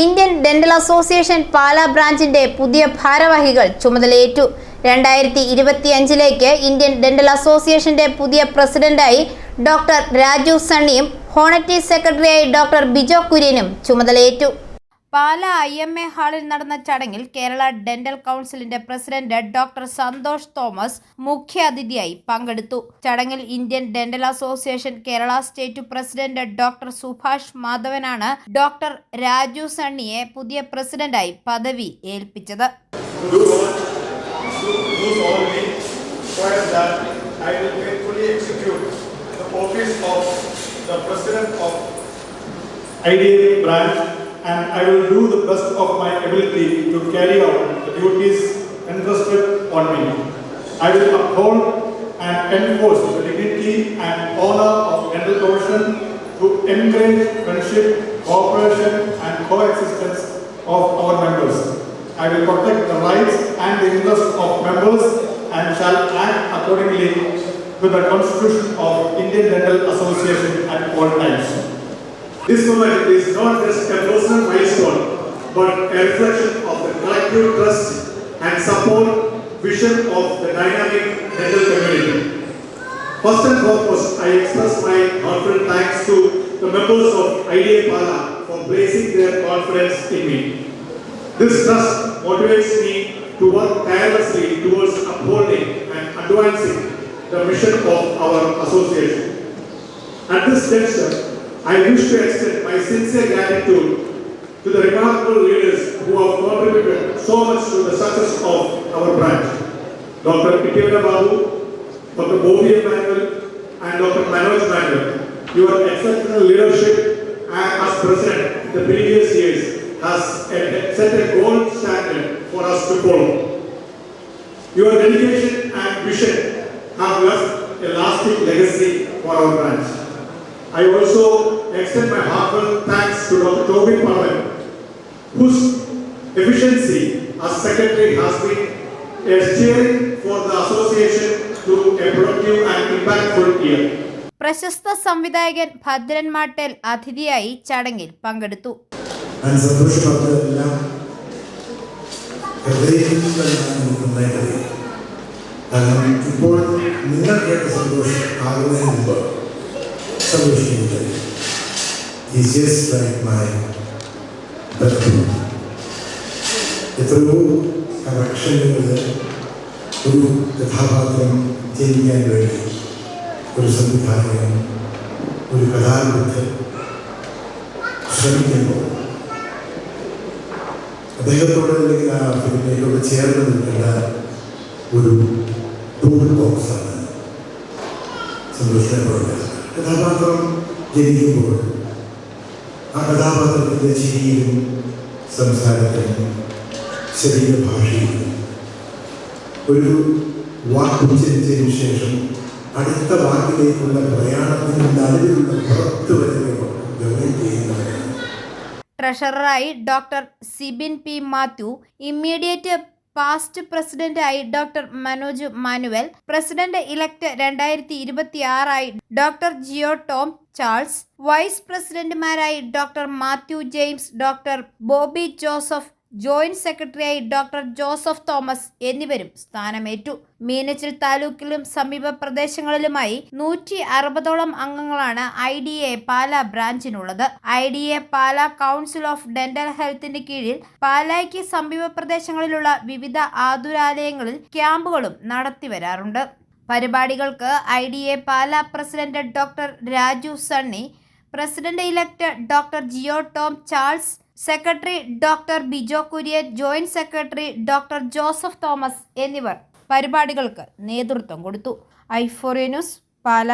Indian dental association Pala ബ്രാഞ്ചിന്റെ പുതിയ ഭാരവാഹികൾ ചുമതലയേറ്റു. രണ്ടായിരത്തി ഇരുപത്തിയഞ്ചിലേക്ക് ഇന്ത്യൻ ഡെന്റൽ അസോസിയേഷന്റെ പുതിയ പ്രസിഡന്റായി ഡോക്ടർ രാജു സണ്ണിയും ഹോണറ്റി സെക്രട്ടറിയായി ഡോക്ടർ ബിജോ കുര്യനും ചുമതലയേറ്റു. പാല ഐ എം എ ഹാളിൽ നടന്ന ചടങ്ങിൽ കേരള ഡെന്റൽ കൗൺസിലിന്റെ പ്രസിഡന്റ് ഡോക്ടർ സന്തോഷ് തോമസ് മുഖ്യാതിഥിയായി പങ്കെടുത്തു. ചടങ്ങിൽ Indian dental association Kerala state president doctor Subhash മാധവനാണ് doctor Raju സണ്ണിയെ പുതിയ പ്രസിഡന്റായി പദവി ഏൽപ്പിച്ചത്. The office and I will do the best of my ability to carry out the duties entrusted on me. I will uphold and enforce the dignity and honor of dental profession to encourage friendship, cooperation and coexistence of our members. I will protect the rights and the interests of members and shall act accordingly to the Constitution of Indian Dental Association at all times. This moment is not just a personal milestone, but a reflection of the collective trust and support vision of the dynamic dental community. First and foremost, I express my heartfelt thanks to the members of IDA Pala for placing their confidence in me. This trust motivates me to work tirelessly towards upholding and advancing the mission of our association. At this juncture, I wish to extend my sincere gratitude to the remarkable leaders who have contributed so much to the success of our branch. Dr. Itivana Babu, Dr. Bobby Emmanuel, and Dr. Manoj Manuel. Your exceptional leadership as president in the previous years has set a gold standard for us to follow. Your dedication and vision have left a lasting legacy for our branch. I also extend my heartfelt thanks to Dr. Tobin Pavan, whose efficiency as secretary has been a steering for the association to a productive and impactful year. പ്രശസ്ത സംവിധായകൻ ഭദ്രൻ മാട്ടേൽ അതിഥിയായി ചടങ്ങിൽ പങ്കെടുത്തു ഇപ്പോൾ നിങ്ങൾ കേട്ട സന്തോഷം ആകുന്നതിന് മുമ്പ് സന്തോഷിക്കുന്നത്. ഈസ് ജസ്റ്റ് ലൈക്ക് മൈ എത്രയോ കറക്ഷനുകൾ ഒരു കഥാപാത്രം ചെയ്യാൻ വേണ്ടി ഒരു സംവിധായകൻ ഒരു കഥാകൃത്ത് ശ്രമിക്കുമ്പോൾ അദ്ദേഹത്തോട് അല്ലെങ്കിൽ ആ ഫിലിമിനോട് ചേർന്ന് നിൽക്കേണ്ട ഒരു ടൂൾ ബോക്സാണ് സന്തോഷപ്പെടുന്നത് കഥാപാത്രം ജനിക്കുമ്പോൾ ആ കഥാപാത്രത്തിന്റെ ചിരിയിലും സംസാരത്തിലും ശരീരഭാഷയിലും ഒരു വാക്ക് ഉച്ചരിച്ചതിന് ശേഷം അടുത്ത വാക്കിലേക്കുള്ള പ്രയാണത്തിന് നടുവിലുള്ള ട്രഷററായി doctor Sibin P Mathew immediate past പ്രസിഡന്റായി doctor Manoj Manuel president elect രണ്ടായിരത്തി ഇരുപത്തി ആറായി doctor Jio Tom Charles vice പ്രസിഡന്റുമാരായി doctor Mathew James doctor Bobby Joseph joint സെക്രട്ടറിയായി ഡോക്ടർ ജോസഫ് തോമസ് എന്നിവരും സ്ഥാനമേറ്റു. മീനച്ചിൽ താലൂക്കിലും സമീപ പ്രദേശങ്ങളിലുമായി നൂറ്റി അറുപതോളം അംഗങ്ങളാണ് I D A Pala ബ്രാഞ്ചിനുള്ളത്. I D A Pala council of dental ഹെൽത്തിന്റെ കീഴിൽ പാലായ്ക്ക് സമീപ പ്രദേശങ്ങളിലുള്ള വിവിധ ആതുരാലയങ്ങളിൽ ക്യാമ്പുകളും നടത്തി വരാറുണ്ട്. പരിപാടികൾക്ക് I D A Pala president doctor Raju Sunny president elect doctor Jio Tom Charles secretary doctor Bijo Kurian joint secretary doctor Joseph Thomas എന്നിവർ പരിപാടികൾക്ക് നേതൃത്വം കൊടുത്തു. ഐഫോറിയ ന്യൂസ് പാല.